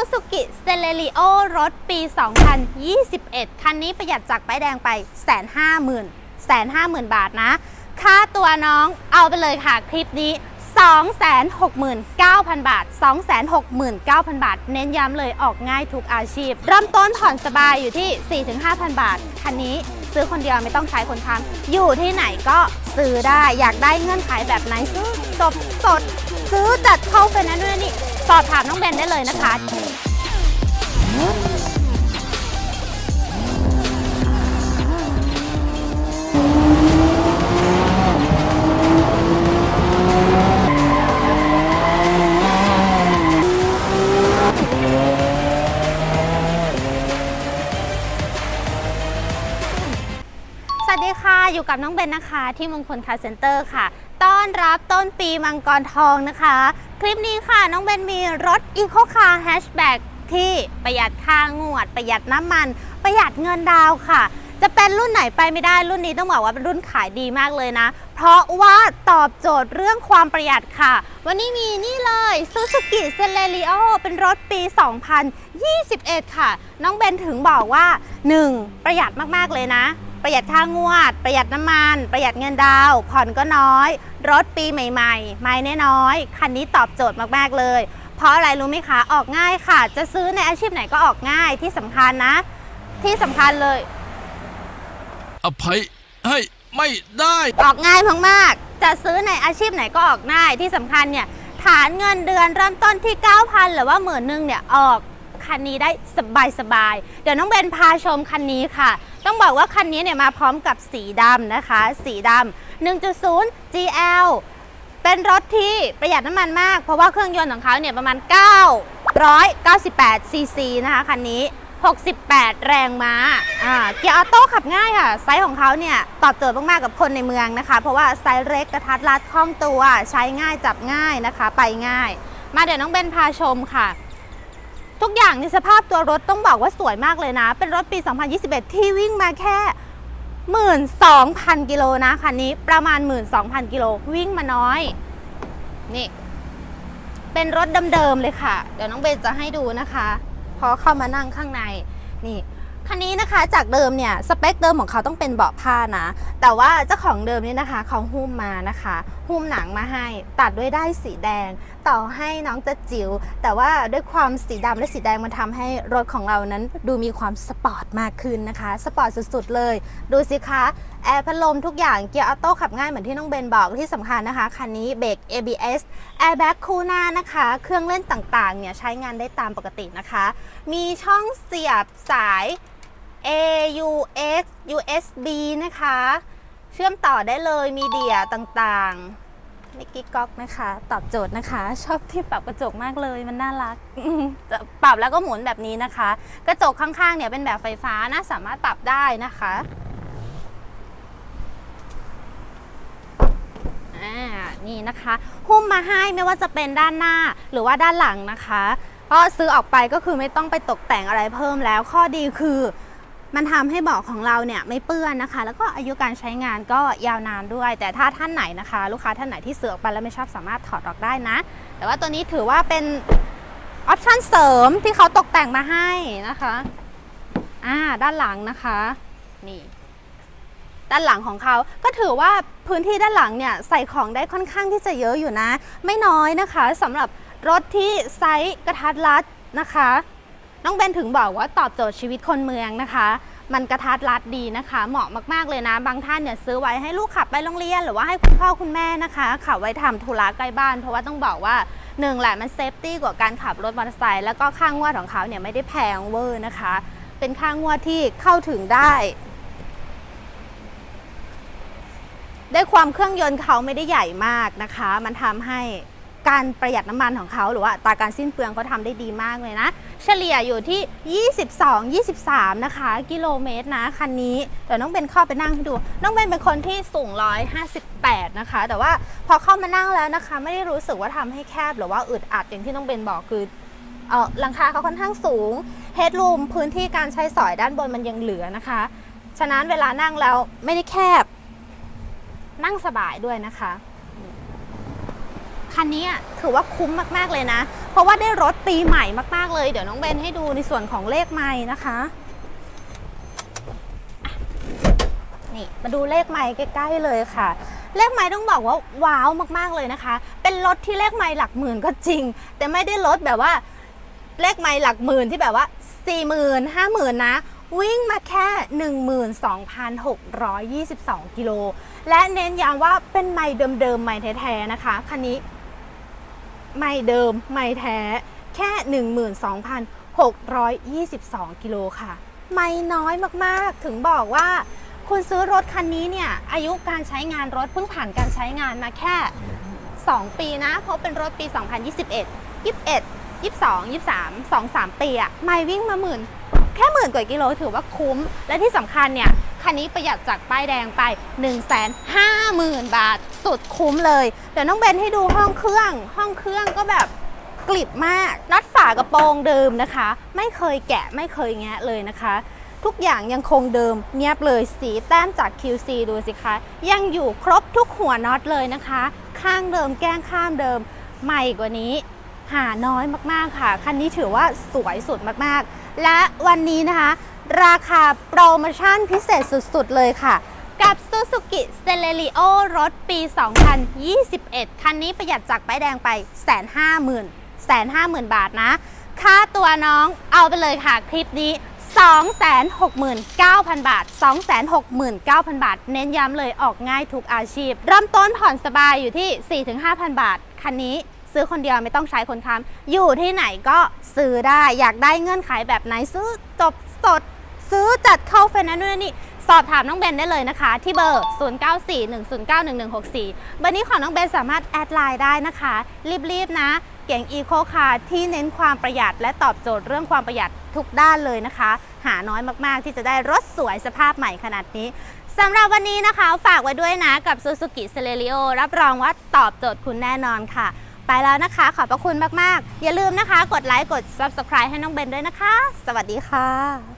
Suzuki c e l e r i o รถปี 2021 คันนี้ประหยัดจากป้ายแดงไป150,000 150,000บาทนะ ค่าตัวน้องเอาไปเลยค่ะคลิปนี้ 269,000 บาท 269,000 บาท เน้นย้ำเลยออกง่ายทุกอาชีพ เริ่มต้นผ่อนสบายอยู่ที่ 4-5,000 บาท คันนี้ ซื้อคนเดียวไม่ต้องใช้คนค้ำอยู่ที่ไหนก็ซื้อได้อยากได้เงื่อนไขแบบไหนซื้อจบสด ซื้อจัดเข้าเป็นนั้นด้วยนี่สอบถามน้องแบนได้เลยนะคะ อยู่กับน้องเบนนะคะ ที่มงคลคาร์เซ็นเตอร์ค่ะ ต้อนรับต้นปีมังกรทองนะคะ คลิปนี้ค่ะน้องเบนมีรถ Eco Car Hatchback ที่ประหยัดค่างวด ประหยัดน้ำมัน ประหยัดเงินดาวค่ะ จะเป็นรุ่นไหนไปไม่ได้รุ่นนี้ต้องบอกว่าเป็นรุ่นขายดีมากเลยนะ เพราะว่าตอบโจทย์เรื่องความประหยัดค่ะ วันนี้มีนี่เลย Suzuki c e l e r i o เป็นรถปี 2021 ค่ะ น้องเบนถึงบอกว่า 1. ประหยัดมากๆเลยนะ ประหยัดค่างวด ประหยัดน้ำมัน ประหยัดเงินดาวน์ผ่อนก็น้อย รถปีใหม่ๆ ไม่น้อยๆคันนี้ตอบโจทย์มากๆเลย เพราะอะไรรู้ไหมคะ ออกง่ายค่ะ จะซื้อในอาชีพไหนก็ออกง่ายที่สำคัญนะ ที่สำคัญเลย อภัยให้ไม่ได้ ออกง่ายมากๆ จะซื้อในอาชีพไหนก็ออกง่ายที่สำคัญเนี่ยฐานเงินเดือนเริ่มต้นที่ 9,000 หรือว่าหมื่นหนึ่งเนี่ยออก คันนี้ได้สบายๆ เดี๋ยวน้องเบนพาชมคันนี้ค่ะ ต้องบอกว่าคันนี้เนี่ยมาพร้อมกับสีดำนะคะ สีดำ1.0 GL เป็นรถที่ประหยัดน้ำมันมาก เพราะว่าเครื่องยนต์ของเขาเนี่ยประมาณ 998 ซีซีนะคะคันนี้ 68 แรงม้าอ่าเกียร์ออโต้ขับง่ายค่ะ ไซส์ของเขาเนี่ยตอบโจทย์มากๆกับคนในเมืองนะคะ เพราะว่าไซส์เล็กกระทัดรัดคล่องตัว ใช้ง่ายจับง่ายนะคะ ไปง่าย มาเดี๋ยวน้องเบนพาชมค่ะ ทุกอย่างในสภาพตัวรถต้องบอกว่าสวยมากเลยนะ เป็นรถปี 2021 ที่วิ่งมาแค่ 12,000 กิโลนะคันนี้ประมาณ 12,000 กิโลวิ่งมาน้อย นี่ เป็นรถเดิมๆเลยค่ะ เดี๋ยวน้องเบนจะให้ดูนะคะ พอเข้ามานั่งข้างใน นี่คันนี้นะคะจากเดิมเนี่ยสเปคเดิมของเขาต้องเป็นเบาะผ้านะ แต่ว่าเจ้าของเดิมนี่นะคะเขาหุ้มมานะคะ หุ้มหนังมาให้ ตัดด้วยได้สีแดง ต่อให้น้องจะจิ๋วแต่ว่าด้วยความสีดำและสีแดงมันทำให้รถของเรานั้นดูมีความสปอร์ตมากขึ้นนะคะ สปอร์ตสุดๆเลย ดูสิคะแอร์พัดลมทุกอย่างเกียร์ออโต้ขับง่ายเหมือนที่น้องเบนบอกที่สำคัญนะคะ คันนี้เบรก ABS แอร์แบ็กคู่หน้านะคะ เครื่องเล่นต่างๆเนี่ยใช้งานได้ตามปกตินะคะ มีช่องเสียบสาย AUX USB นะคะ เชื่อมต่อได้เลยมีเดียต่างๆ มิกกี้ก๊อกนะคะ ตอบโจทย์นะคะ ชอบที่ปรับกระจกมากเลยมันน่ารัก ปรับแล้วก็หมุนแบบนี้นะคะ กระจกข้างๆเนี่ยเป็นแบบไฟฟ้านะสามารถปรับได้นะคะนี่นะคะ หุ้มมาให้ไม่ว่าจะเป็นด้านหน้าหรือว่าด้านหลังนะคะก็ซื้อออกไปก็คือไม่ต้องไปตกแต่งอะไรเพิ่มแล้วข้อดีคือ มันทำให้เบาะของเราเนี่ยไม่เปื้อนนะคะ แล้วก็อายุการใช้งานก็ยาวนานด้วย แต่ถ้าท่านไหนนะคะ ลูกค้าท่านไหนที่ซื้อออกไปแล้วไม่ชอบสามารถถอดออกได้นะ แต่ว่าตัวนี้ถือว่าเป็นออปชั่นเสริมที่เขาตกแต่งมาให้นะคะอ่าด้านหลังนะคะนี่ด้านหลังของเขา ก็ถือว่าพื้นที่ด้านหลังเนี่ยใส่ของได้ค่อนข้างที่จะเยอะอยู่นะ ไม่น้อยนะคะสำหรับรถที่ไซส์กระทัดรัดนะคะ น้องเบนถึงบอกว่าตอบโจทย์ชีวิตคนเมืองนะคะ มันกระทัดรัดดีนะคะ เหมาะมากๆเลยนะ บางท่านเนี่ยซื้อไว้ให้ลูกขับไปโรงเรียน หรือว่าให้คุณพ่อคุณแม่นะคะขับไว้ทำธุระใกล้บ้าน เพราะว่าต้องบอกว่าหนึ่งแหละมันเซฟตี้กว่าการขับรถมอเตอร์ไซค์แล้วก็ค่างวดของเขาเนี่ยไม่ได้แพงเวอร์นะคะ เป็นค่างวดที่เข้าถึงได้ด้วยความเครื่องยนต์เขาไม่ได้ใหญ่มากนะคะ มันทำให้ การประหยัดน้ำมันของเขาหรือว่าตาการสิ้นเปลืองเขาทำได้ดีมากเลยนะ เฉลี่ยอยู่ที่ 22 23 นะคะ กิโลเมตรนะคันนี้เดี๋ยวน้องเบนเข้าไปนั่งให้ดู น้องเบนเป็นคนที่สูง 158 นะคะ แต่ว่าพอเข้ามานั่งแล้วนะคะ ไม่ได้รู้สึกว่าทำให้แคบหรือว่าอึดอัดอย่างที่น้องเบนบอกคือเออหลังคาเขาค่อนข้างสูงเฮดรูมพื้นที่การใช้สอยด้านบนมันยังเหลือนะคะ ฉะนั้นเวลานั่งแล้วไม่ได้แคบ นั่งสบายด้วยนะคะ คันนี้อะถือว่าคุ้มมากๆเลยนะ เพราะว่าได้รถปีใหม่มากๆเลย เดี๋ยวน้องเบนให้ดูในส่วนของเลขไม้นะคะะนี่มาดูเลขไม้ใกล้ๆเลยค่ะ เลขไม้ต้องบอกว่าว้าวมากๆเลยนะคะ เป็นรถที่เลขไม้หลักหมื่นก็จริง แต่ไม่ได้รถแบบว่าเลขไม้หลักหมื่นที่แบบว่า4 0 0 0 0 5 0,000นะวิ่งมาแค่ 12,622 กิโล และเน้นย้ำว่าเป็นไม้เดิมๆ ไม้แท้ๆ นะคะ คันนี้ ไม่เดิมไม่แท้ แค่ 12,622 กิโลค่ะ ไม่น้อยมากๆ ถึงบอกว่า คุณซื้อรถคันนี้เนี่ย อายุการใช้งานรถเพิ่งผ่านการใช้งานมาแค่ 2 ปีนะ เพราะเป็นรถปี 2021 21 22 23 2 3 ปีอะไม่วิ่งมาหมื่น แค่หมื่นกว่ากิโลถือว่าคุ้ม และที่สำคัญเนี่ย คันนี้ประหยัดจากป้ายแดงไป 1 5 0 0 0 0 บาท สุดคุ้มเลย เดี๋ยวน้องเบนให้ดูห้องเครื่อง ห้องเครื่องก็แบบกลิบมากน็อตฝากระโปรงเดิมนะคะ ไม่เคยแกะไม่เคยแงะเลยนะคะ ทุกอย่างยังคงเดิมเงียบเลยสีแต้มจาก QC ดูสิคะ ยังอยู่ครบทุกหัวน็อตเลยนะคะ ข้างเดิมแก้งข้างเดิมใหม่กว่านี้หาน้อยมากๆค่ะ คันนี้ถือว่าสวยสุดมากๆ และวันนี้นะคะ ราคาโปรโมชั่นพิเศษสุดๆ เลยค่ะ กับ Suzuki Celerio รถปี 2021 คันนี้ประหยัดจากป้ายแดงไป150,000 150,000บาทนะ ค่าตัวน้องเอาไปเลยค่ะ คลิปนี้ 269,000 บาท 269,000 บาท เน้นย้ำเลยออกง่ายทุกอาชีพ เริ่มต้นผ่อนสบายอยู่ที่ 4-5,000 บาท คันนี้ซื้อคนเดียวไม่ต้องใช้คนค้ำอยู่ที่ไหนก็ซื้อได้อยากได้เงื่อนไขแบบไหนซื้อจบสด ซื้อจัดเข้าไฟแนนซ์นู่นนี่สอบถามน้องเบนได้เลยนะคะ ที่เบอร์ 0941091164เบอร์นี้ของน้องเบนสามารถแอดไลน์ได้นะคะ รีบๆนะ เก่งอีโคคาร์ที่เน้นความประหยัดและตอบโจทย์เรื่องความประหยัดทุกด้านเลยนะคะ หาน้อยมากๆที่จะได้รถสวยสภาพใหม่ขนาดนี้สำหรับวันนี้นะคะ ฝากไว้ด้วยนะกับ Suzuki Celerio รับรองว่าตอบโจทย์คุณแน่นอนค่ะ ไปแล้วนะคะ ขอบพระคุณมาก ๆ อย่าลืมนะคะ กดไลค์กด Subscribe ให้น้องเบนด้วยนะคะ สวัสดีค่ะ